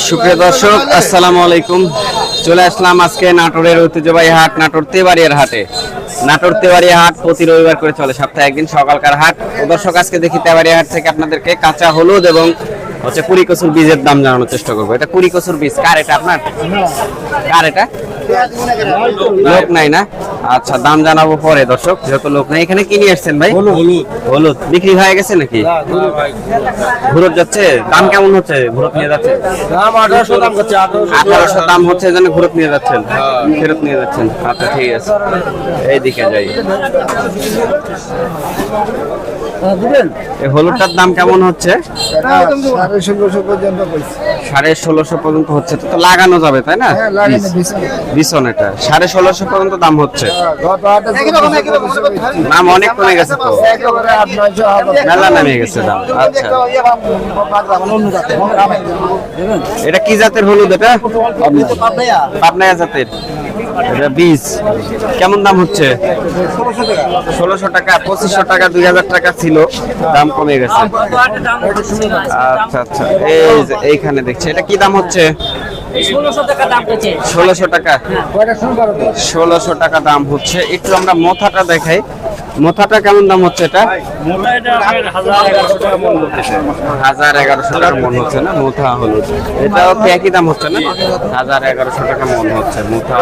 সুপ্রিয় দর্শক, আসসালামু আলাইকুম। চলে আসলাম আজকে নাটোরের ঐতিহ্যবাহী হাট, নাটোর তেবাড়িয়ার হাটে। নাটোর তেবাড়িয়া হাট প্রতি রবিবার করে চলে, সপ্তাহে একদিন সকালকার হাট। ও দর্শক, আজকে দেখি তেবাড়িয়া হাট থেকে আপনাদেরকে কাঁচা হলুদ এবং হচ্ছে কুড়ি কচুর বীজের দাম জানানোর চেষ্টা করব। এটা কুড়ি কচুর বীজ, কার এটা আপনার? কার এটা? লোক নাই না? আচ্ছা দাম জানাব পরে দর্শক যেহেতু লোক নাই। এখানে কি নিয়ে আসছেন ভাই? হলুদ। বিক্রি হয়ে গেছে নাকি? ঘুরত যাচ্ছে? দাম কেমন হচ্ছে? ঘুরত নিয়ে যাচ্ছে? আঠারোশো দাম হচ্ছে যেন ঘুরত নিয়ে যাচ্ছেন। ফেরত নিয়ে যাচ্ছেন। আচ্ছা ঠিক আছে। এইদিকে যাই। হলুদটার দাম কেমন হচ্ছে? সাড়ে ষোলোশো পর্যন্ত হচ্ছে। তো তো লাগানো যাবে তাই না? হ্যাঁ বিছন এটা। সাড়ে ষোলোশো পর্যন্ত দাম হচ্ছে। দাম অনেক কমে গেছে তো। মেলা নামে গেছে দাম। আচ্ছা। এটা কি জাতের হলুদ এটা? পাবনায়া জাতের। বীজ। কেমন দাম হচ্ছে? ষোলোশো টাকা, পঁচিশশো টাকা, দুই হাজার টাকা ছিল। দাম কমে গেছে। আচ্ছা আচ্ছা। এই এইখানে দেখছি। এটা কি দাম হচ্ছে? ষোলোশো টাকা দাম হচ্ছে। ষোলোশো টাকা। কয়টা শুরু করো তো ষোলোশো টাকা দাম হচ্ছে। একটু আমরা মথাটা দেখাই। মোথাটা কেমন দাম হচ্ছে এটা? হাজার এগারোশো টাকা মন হচ্ছে। না? মোথা হলুদ এটাও তো একই দাম হচ্ছে না? হাজার এগারোশো টাকা মন হচ্ছে মোথা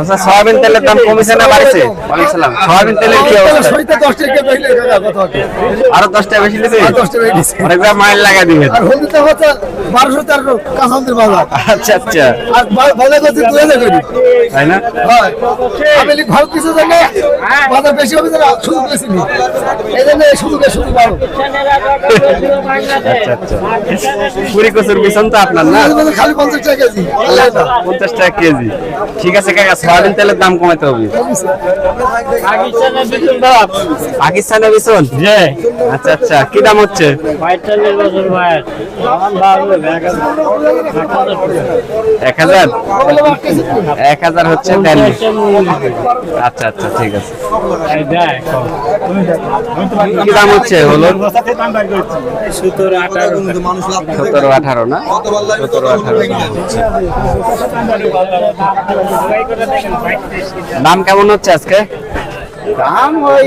আচ্ছা সয়াবিন তেলের দাম কমেছে না বাড়ছে? ওয়ালাইকুম সয়াবিন তেলের কি অবস্থা? আরও দশ টাকা বেশি দিছে। অনেক মাইল লাগা দিবেন আর হলদিতে হচ্ছে বারোশো তেরোশো কাঁচান্তের বাজার। আচ্ছা আচ্ছা। আর দুই হাজার তাই না? লিখ ভালো কিছু জানে বাজার বেশি হবে না সুযোগ বেশি নেই। এই জন্য এই সুযোগে আচ্ছা আচ্ছা। পুরি কচুর বিছন তো আপনার না? খালি পঞ্চাশ টাকা কেজি। পঞ্চাশ টাকা কেজি। ঠিক আছে কাকা সয়াবিন তেলের দাম কমাতে হবে। পাকিস্তানের বিছন আচ্ছা আচ্ছা। কি দাম হচ্ছে? এক হাজার। এক হাজার? হচ্ছে দেন আচ্ছা আচ্ছা ঠিক আছে। কি দাম হচ্ছে হলো? সতেরো আঠারো। না? সতেরো আঠারো দাম কেমন হচ্ছে আজকে? দাম ওই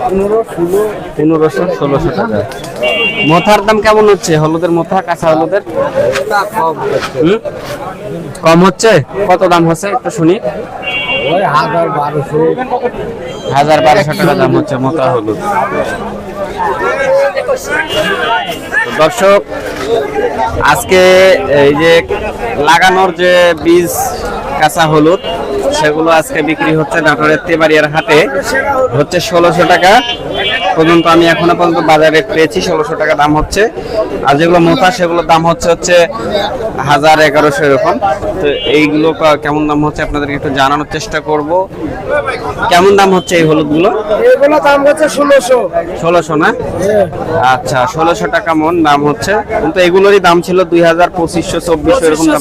পনেরো ষোলো। পনেরোশো ষোলোশো টাকা। মোথার দাম কেমন হচ্ছে? হলুদের মোথা কাঁচা হলুদের? হুম? কম হচ্ছে? কত দাম হচ্ছে? একটু শুনি। ওই হাজার হাজার বারোশো টাকা দাম হচ্ছে মোটা হলুদ। দর্শক, আজকে এই যে লাগানোর যে বীজ কাঁচা হলুদ, সেগুলো আজকে বিক্রি হচ্ছে নাটোরের তেবাড়িয়ার হাটে। হচ্ছে ষোলোশো টাকা। পর্যন্ত আমি এখনও পর্যন্ত বাজারে পেয়েছি ষোলোশো টাকা দাম হচ্ছে। আর যেগুলো মোটা সেগুলোর দাম হচ্ছে হচ্ছে হাজার এগারোশো এরকম। তো এইগুলো কেমন দাম হচ্ছে আপনাদেরকে একটু জানানোর চেষ্টা করব। কেমন দাম হচ্ছে এই হলুদগুলো? এগুলো দাম হচ্ছে ষোলোশো। ষোলোশো না? আচ্ছা ষোলোশো টাকা মন দাম হচ্ছে। কিন্তু এগুলোরই দাম ছিল দুই হাজার পঁচিশশো চব্বিশশো এরকম দাম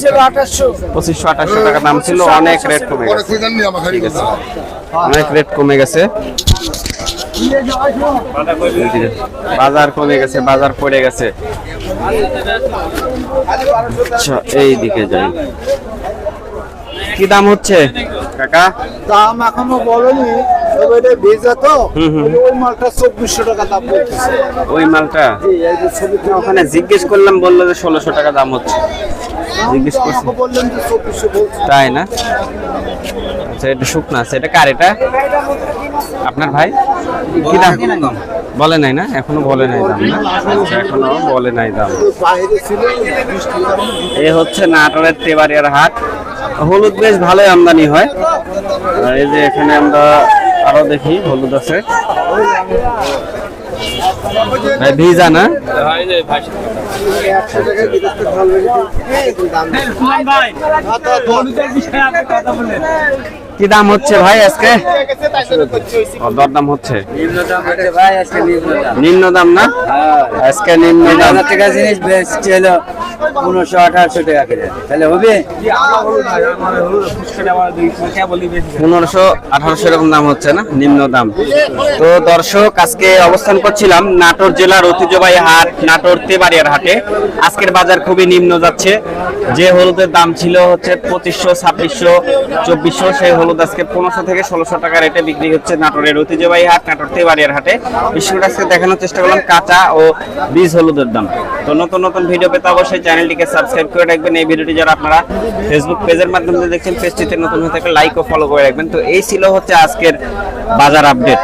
পঁচিশশো আঠাশশো। টাকা দাম ছিল অনেক রেট কমে গেছে। অনেক রেট কমে গেছে। বাজার কমে গেছে বাজার পড়ে গেছে। আচ্ছা এই দিকে যাই। কি দাম হচ্ছে? কাকা? দাম এখনও বলেনি ভেজা তো। ওই মালটা চব্বিশশো টাকা দাম বলতেছে। ওই মালটা? ওখানে জিজ্ঞেস করলাম বলল যে ষোলোশো টাকা দাম হচ্ছে। জিজ্ঞেস করছি। তাই না? আচ্ছা এটা শুকনা আছে এটা কার এটা আপনার ভাই? কি দাম? বলে নাই না? এখনও বলে নাই দাম না? এখনও বলে নাই দাম। এ হচ্ছে নাটোরের তেবাড়িয়ার হাট। হলুদ বেশ ভালোই আমদানি হয়। এই যে এখানে আমরা আরও দেখি, হলুদ আছে। ভিজা না? কি দাম হচ্ছে ভাই আজকে? দরদাম হচ্ছে। নিম্ন দাম না? আজকে নিম্ন দাম। থেকে জিনিস বেশ পনেরোশো আঠারোশো টাকা করে তাহলে হবে? পনেরোশো আঠারোশো এরকম দাম হচ্ছে না? নিম্ন দাম। তো দর্শক আজকে অবস্থান করছিলাম নাটোর জেলার ঐতিহ্যবাহী হাট নাটোর তেবাড়িয়ার হাটে। আজকের বাজার খুবই নিম্ন যাচ্ছে। যে হলুদের দাম ছিল হচ্ছে পঁচিশশো ছাব্বিশশো চব্বিশশো সেই হলুদ আজকে পনেরোশো থেকে ষোলোশো টাকা রেটে বিক্রি হচ্ছে নাটোরের ঐতিহ্যবাহী হাট নাটোর তেবাড়িয়ার হাটে। বিশেষ আজকে দেখানোর চেষ্টা করলাম কাঁচা ও বীজ হলুদের দাম। তো নতুন নতুন ভিডিও পেতে অবশ্যই চ্যানেলটিকে সাবস্ক্রাইব করে রাখবেন। এই ভিডিওটি যারা আপনারা ফেসবুক পেজের মাধ্যমে দেখছেন পেজটিতে নতুন হয়ে থাকলে লাইক ও ফলো করে রাখবেন। তো এই ছিল হচ্ছে আজকের বাজার আপডেট